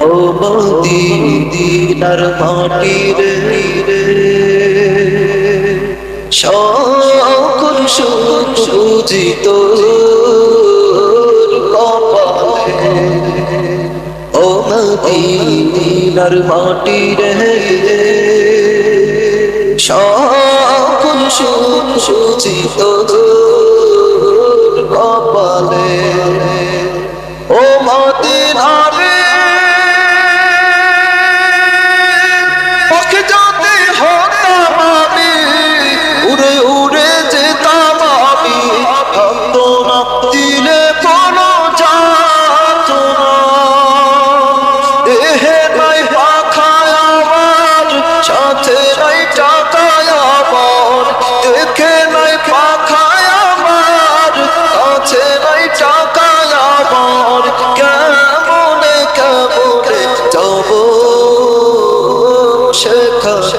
ও মদিনার মাটির সকল সুখ কপালে। ও মদিনার মাটির সকল সুখ সুজিত কপালে।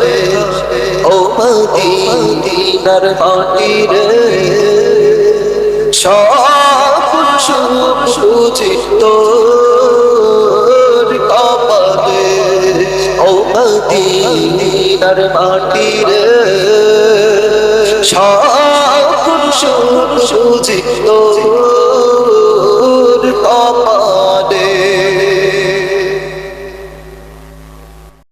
সেখানে ও মদিনার মাটিরে সকল সুখ সুচিত কপালে ও মদিনার মাটিরে সকল সুখ সুচিত